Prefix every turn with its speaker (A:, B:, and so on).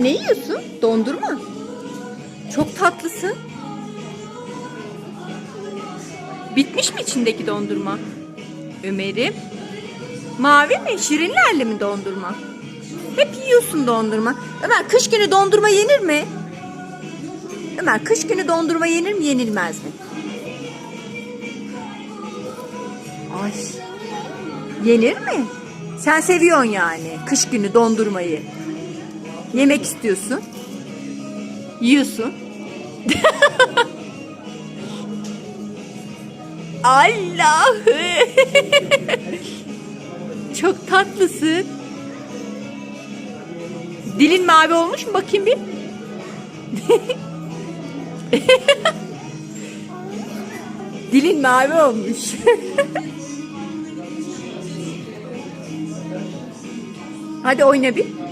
A: Ne yiyorsun? Dondurma. Çok tatlısın. Bitmiş mi içindeki dondurma? Ömer'im. Mavi mi? Şirinlerle mi dondurma? Hep yiyorsun dondurma. Ömer kış günü dondurma yenir mi? Ömer kış günü dondurma yenir mi yenilmez mi? Ay. Yenir mi? Sen seviyorsun yani kış günü dondurmayı. Yemek istiyorsun. Yiyorsun. Allah'ım. Çok tatlısın. Dilin mavi olmuş mu bakayım bir? Dilin mavi olmuş. Hadi oyna bir.